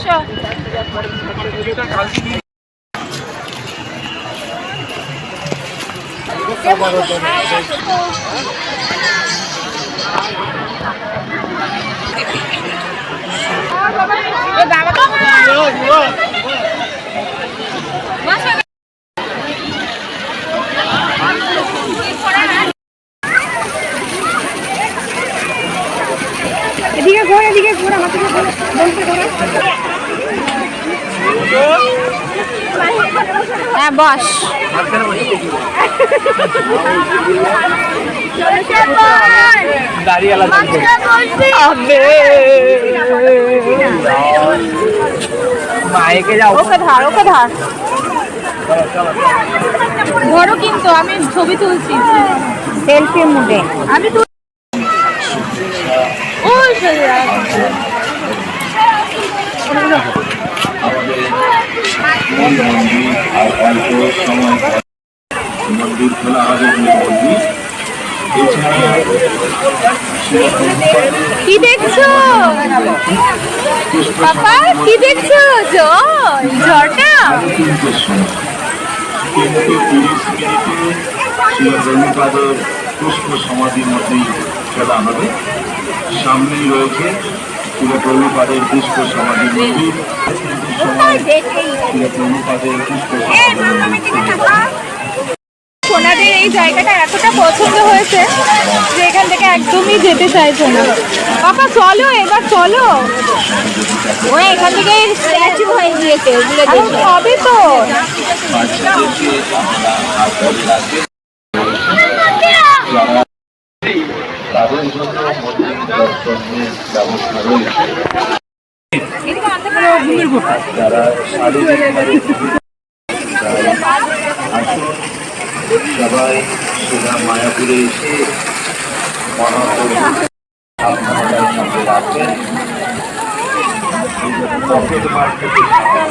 আসো এদিকে ঘোর এদিকে ঘোর আমার থেকে ঘোর। হ্যাঁ বস। মাইকে যাও। ওকে ধার ওকে ধার। ধরো কিন্তু আমি ছবি তুলছি। সেলফি মুডে। আমি তুল ওই সোজা। মন্দির আর অল্প সময় মন্দির খোলা হবে মন্দির কি দেখছ? পাপা, কি দেখছ? প্রেমিকাদের পুষ্প সমাধির মধ্যেই খেলা হবে। সামনেই রয়েছে শিল পুষ্প সমাধি মন্দির পুষ্প সোনাদের এই জায়গাটা এতটা পছন্দ হয়েছে যে এখান থেকে একদমই যেতে চাইছে না। পাপা চলো এবার চলো। ও এখান থেকে স্ট্যাচু হয়ে গিয়েছে হবে তো। তাদের জন্য ব্যবস্থা রয়েছে যারা শারীরিকভাবে সবাই সেনা মায়াপুরে এসে আপনারা সঙ্গে রাখবেন পকেট মার থেকে দেবেন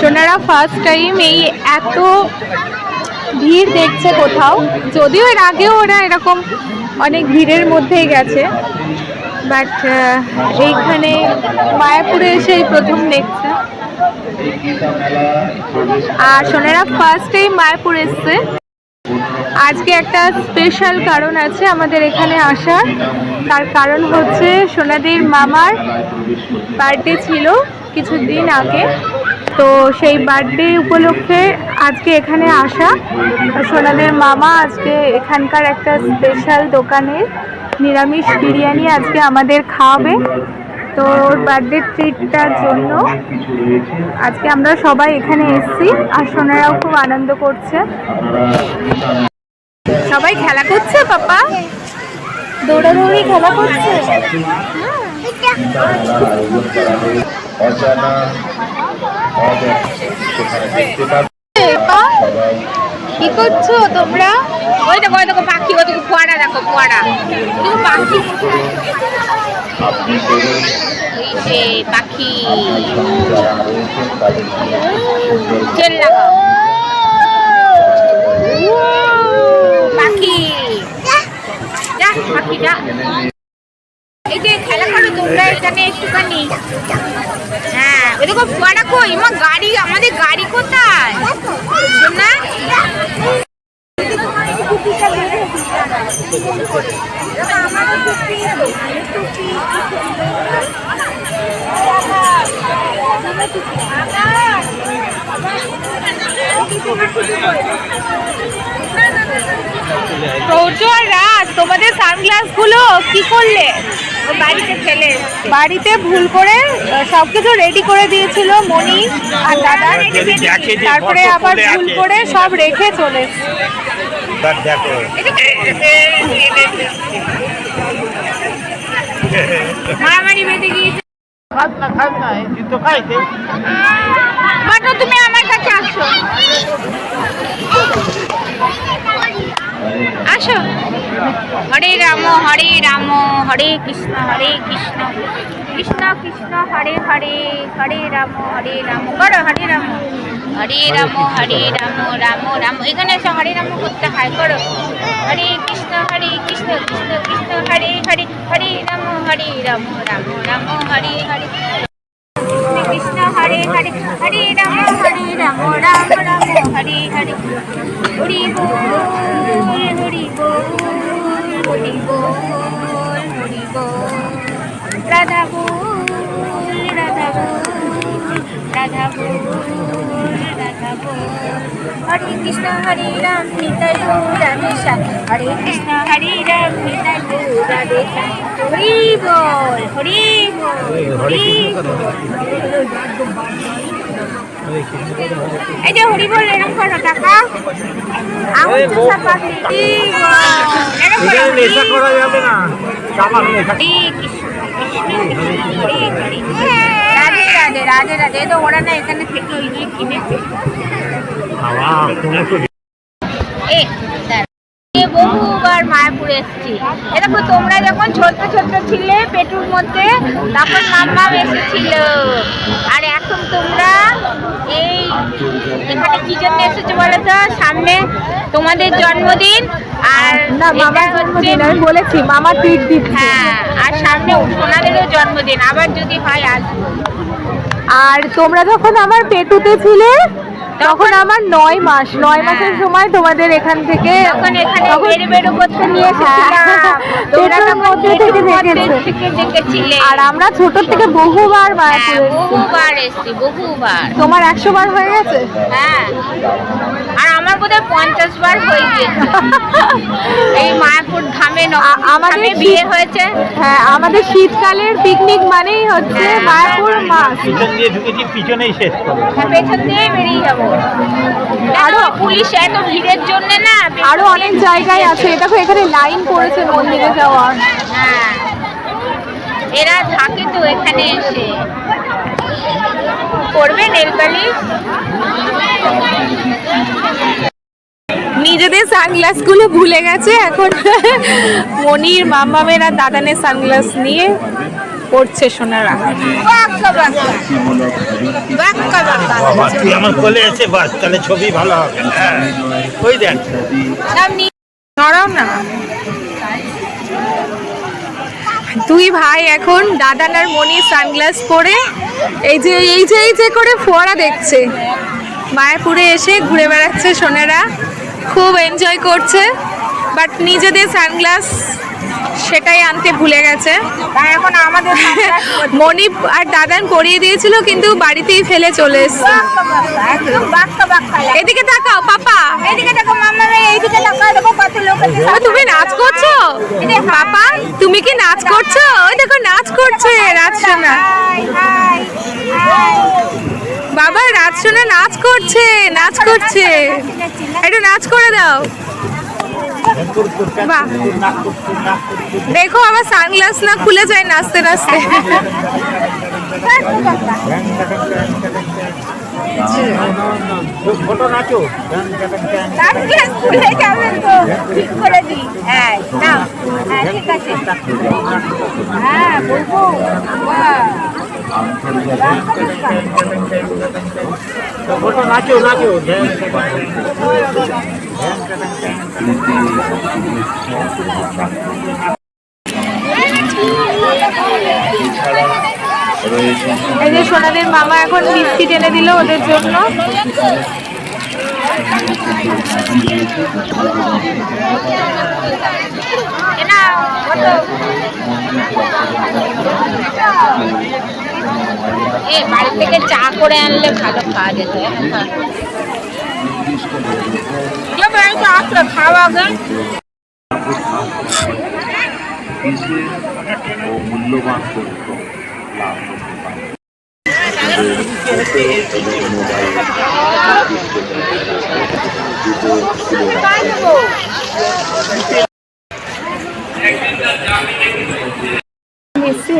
সোনারা ফার্স্ট টাইম এই এত ভিড় দেখছে কোথাও। যদিও এর আগেও ওরা এরকম অনেক ভিড়ের মধ্যেই গেছে। বাট এইখানে মায়াপুরে এসে এই প্রথম দেখছে। আর সোনারা ফার্স্ট টাইম মায়াপুর এসছে। আজকে একটা স্পেশাল কারণ আছে আমাদের এখানে আসার। তার কারণ হচ্ছে সোনাদির মামার বার্থডে ছিল। কিছুদিন আগে। তো সেই বার্থডে উপলক্ষে আজকে এখানে আসা। তো সোনাদের মামা আজকে এখানকার একটা স্পেশাল দোকানের নিরামিষ বিরিয়ানি আজকে আমাদের খাওয়াবে। তো ওর বার্থডে ট্রিটটার জন্য আজকে আমরা সবাই এখানে এসেছি আর সোনারাও খুব আনন্দ করছে। সবাই খেলা করছে পাপা? দৌড়াদৌড়ি খেলা করছে? হয়। অজানা কি করছ তোমরা? ওই দেখো দেখো, পাখি ওই দেখো দেখো ফোয়ারা দেখো পাখি এই যে পাখি। চেন লাগাও পাখি। যা পাখি, যা। খেলা তোমরা, এখানে একটুখানি। হ্যাঁ ওই দেখো ফোয়ারা কই? মা, গাড়ি, আমাদের গাড়ি কোথায়? আর তোমাদের সানগ্লাসগুলো কি করলে? বাড়িতে ফেলে বাড়িতে ভুল করে সবকিছু রেডি করে দিয়েছিল মনি আর দাদা তারপরে আবার ভুল করে সব রেখে চলে এসেছে। বেঁধে গিয়েছে খাস না খাস না তো খাইতে বাটো তুমি আমার কাছে আসো আসো। হরে রাম হরে রাম হরে কৃষ্ণ হরে কৃষ্ণ। কৃষ্ণ কৃষ্ণ হরে হরে হরে রাম হরে রাম। করো হরে রাম। হরে রাম হরে রাম রাম রাম। এখানে এসে হরে রাম করতে হয় করো। হরে কৃষ্ণ হরে কৃষ্ণ কৃষ্ণ কৃষ্ণ হরে হরে হরে রাম হরে রাম রাম রাম হরে। হরে কৃষ্ণ হরে হরে হরে রাম হরে রাম রাম। হরে হরে, হরি বল হরি বল হরি বল হরি বল, রাধা বল রাধা বল রাধা বল হরে কৃষ্ণ হরে রাম নিতাই রাধে শ্যাম হরে কৃষ্ণ হরে রাম নিতাই রাধে শ্যাম হরি বল হরি হরি এই যে হরি বল এরকম করো টাকা আঙুল চুষা পাখি হরি বল। এরকম করো হরি কৃষ্ণ কৃষ্ণ কৃষ্ণ হরে হরে রাধে রাধে রাধে রাধে তো ওরা না এখানে থেকে ওই কিনেছে বহুবার মায়াপুর এসেছি। এরকম তোমরা যখন ছোট ছোট ছিলে পেটুর মধ্যে তখন মাম্মা এসেছিল। আর এখন তোমরা এই এখানে কি জন্য এসেছ বলো তো? সামনে তোমাদের জন্মদিন আর না মামার জন্মদিন আমি বলেছি মামা দিচ্ছে। হ্যাঁ আর সামনে সোনাদেরও জন্মদিন আবার যদি হয় আসব আর তোমরা যখন আমার পেটুতে ছিলে তখন আমার নয় মাস নয় হ্যাঁ। মাসের সময় তোমাদের এখান থেকে তখন এখানে বেড়ে বেড়ে করতে নিয়ে এসেছিলাম। হ্যাঁ, মধ্যে থেকে দেখেছিলে। আর আমরা ছোট থেকে বহুবার হ্যাঁ এসেছি। বহুবার তোমার একশো বার হয়ে গেছে? হ্যাঁ। আর আমার বোধহয় পঞ্চাশ বার হয়ে গিয়েছে। এই মায়াপুর ধামে আমাদের বিয়ে হয়েছে। হ্যাঁ আমাদের শীতকালের পিকনিক মানেই হচ্ছে। মায়াপুর মাছ পিছন দিয়ে ঢুকেছি পিছনেই শেষ করব হ্যাঁ, পেছন দিয়ে বেরিয়ে যাব। আরও পুলিশ এত ভিড়ের জন্য না আরও অনেক জায়গায় আছে। দেখো এখানে লাইন পড়েছে মন্দিরে যাওয়ার হ্যাঁ। এরা থাকে তো এখানে এসে। করবে নেলপালিশ নিজেদের সানগ্লাসগুলো ভুলে গেছে এখন মনির মাম্মামের আর দাদানের সানগ্লাস নিয়ে পড়ছে সোনারা আমার কোলে এসে বাস তাহলে ছবি ভালো হবে। ওই দেখ। নরম না? দুই ভাই এখন দাদান আর মনির সানগ্লাস পরে এই যে এই যে এই যে করে ফোয়ারা দেখছে। মায়াপুরে এসে ঘুরে বেড়াচ্ছে সোনারা। খুব এনজয় করছে। বাট নিজেদের সানগ্লাস সেটাই আনতে ভুলে গেছে। তাই এখন আমাদের মনি আর দাদান পরিয়ে দিয়েছিল কিন্তু বাড়িতেই ফেলে চলে এসছে। এদিকে তাকাও পাপা। এইদিকে দেখো মামা এইদিকে তাকাও দেখো কত লোক তুমি নাচ করছ? পাপা তুমি কি নাচ করছ? ওই দেখো নাচ করছে হাই হাই বাবা রাত সোনা নাচ করছে নাচ করছে। একটু নাচ করে দাও। দেখো আমার সানগ্লাস না খুলে যায় নাচতে নাচতে হ্যাঁ হ্যাঁ হ্যাঁ নাচো নাচো। এই যে সোনাদের মামা এখন বিস্কিট এনে দিল ওদের জন্য। বাড়ি থেকে চা করে আনলে ভালো খাওয়া যেত ও মূল্যবান তথ্য লাভ করতে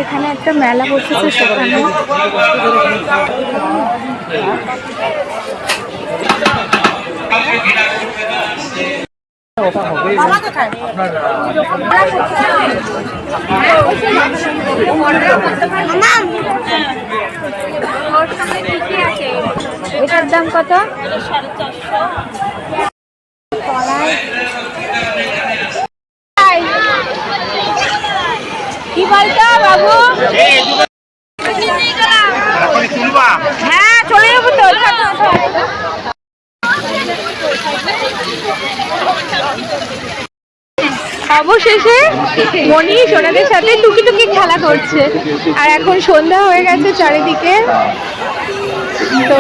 এখানে একটা মেলা বসেছে সেখানে। এটার দাম কত? কি বলতো বাবু? হ্যাঁ চলে যাব তো। অবশেষে মনি সোনাদের সাথে টুকি টুকি খেলা করছে। আর এখন সন্ধ্যা হয়ে গেছে চারিদিকে। তো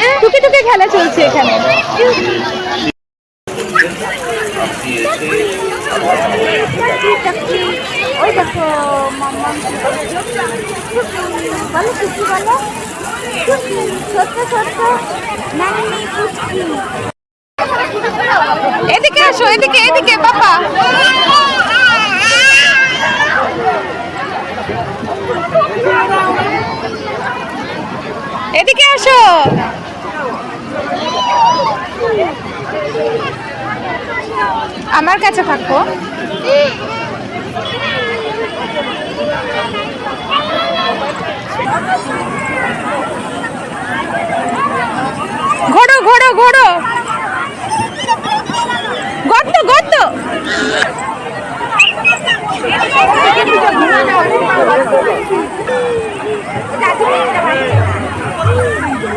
হ্যাঁ, টুকি টুকি খেলা চলছে এখানে। ওই এদিকে আসো এদিকে এদিকে বাবা। এদিকে আসো। আমার কাছে থাকো। ঘোড়ো ঘোড়ো ঘোড়ো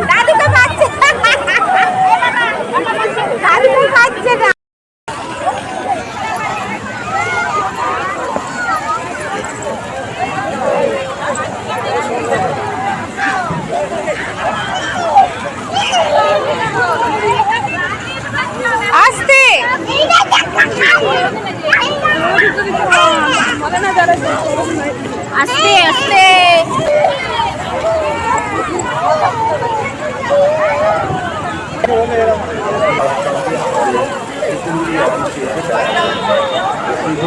দাদু তো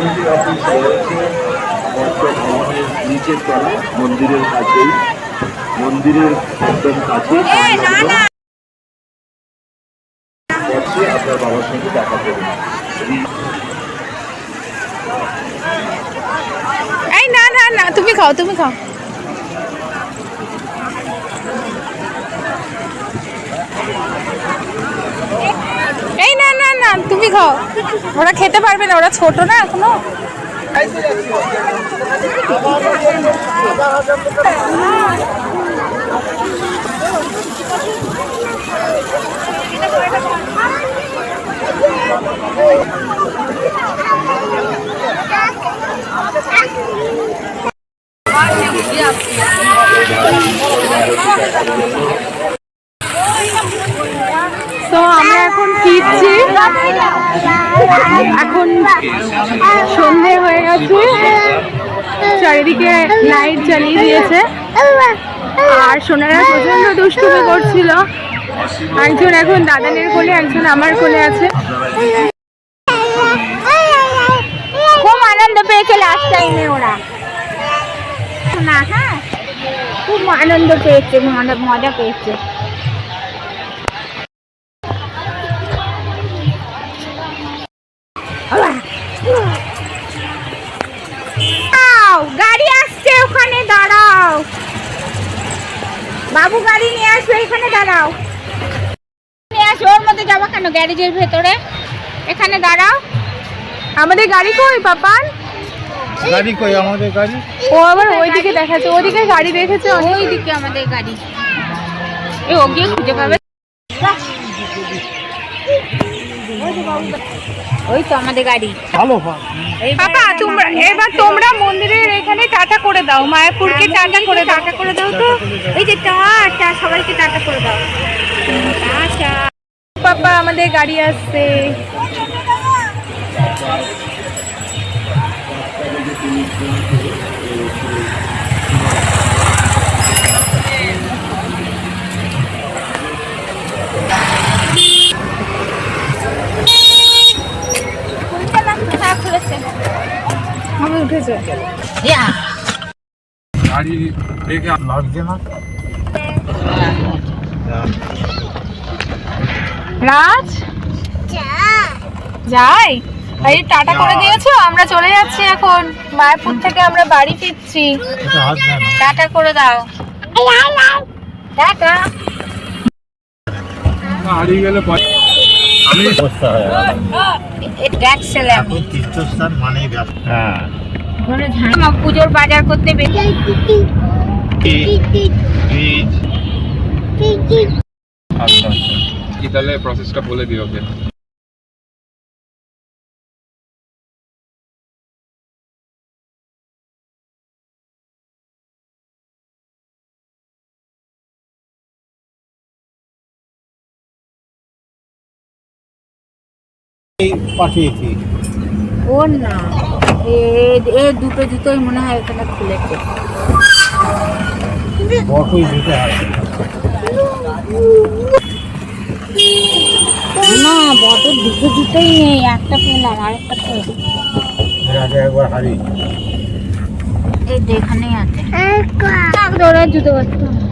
শিবমন্দির অফিস রয়েছে। ভবনের নিচের তলা মন্দিরের কাছেই। মন্দিরের একদম কাছে বসে আপনার বাবার সঙ্গে দেখা করুন। এই না না না তুমি খাও তুমি খাও। এই না না তুমি খাও। ওরা খেতে পারবে না ওরা ছোট না এখনও। তো আমরা এখন ফিরছি এখন সন্ধে হয়ে গেছে। চারিদিকে লাইট জ্বালিয়ে দিয়েছে। আর সোনারা প্রচণ্ড দুষ্টুমি করছিল। একজন এখন দাদানের কোলে একজন আমার কোলে আছে। খুব আনন্দ পেয়েছে লাস্ট টাইমে ওরা। না হ্যাঁ। খুব আনন্দ পেয়েছে মজা মজা পেয়েছে। বাবু গাড়ি নিয়ে আসবে এখানে দাঁড়াও। নিয়ে আসবে ওর মধ্যে যাব কেন? গ্যারেজের ভেতরে। এখানে দাঁড়াও। আমাদের গাড়ি কই পাপান? গাড়ি কই আমাদের গাড়ি? ও আবার ওইদিকে দেখাচ্ছে ওদিকে গাড়ি দেখেছে ওইদিকে আমাদের গাড়ি। এ ওকে খুঁজে পাবে। ওই তো আমাদের গাড়ি। ভালো পাপা তোমরা এবার তোমরা মন্দিরের এখানে টাটা করে দাও মায়াপুরকে টাটা করে টাটা করে দাও তো। এই যে টাটা সবাইকে টাটা করে দাও। টাটা পাপা আমাদের গাড়ি আসছে। খুলছে না হ্যাঁ উঠেছে। গাড়ি দেখে লাগছে না। রাজ? যাই। এই টাটা করে দিয়েছ আমরা চলে যাচ্ছি এখন। মায়াপুর থেকে আমরা বাড়ি ফিরছি। টাটা করে দাও। টাটা হারিয়ে গেলে আমি অবস্থা হয়ে তীর্থস্থান মানেই হ্যাঁ। পুজোর বাজার করতে আচ্ছা আচ্ছা। কি তাহলে প্রসেসটা বলে দিও ওকে? পাঠিয়েছি। ওর না এ দুটো জুতোই মনে হয় এখানে খুলেছে। বটই হবে না বটের দুটো জুতোই নেই একটা পেলাম আরেকটা পেলাম। এর আগে একবার হারিয়ে এই এখানেই আছে। জুতো বাচ্চা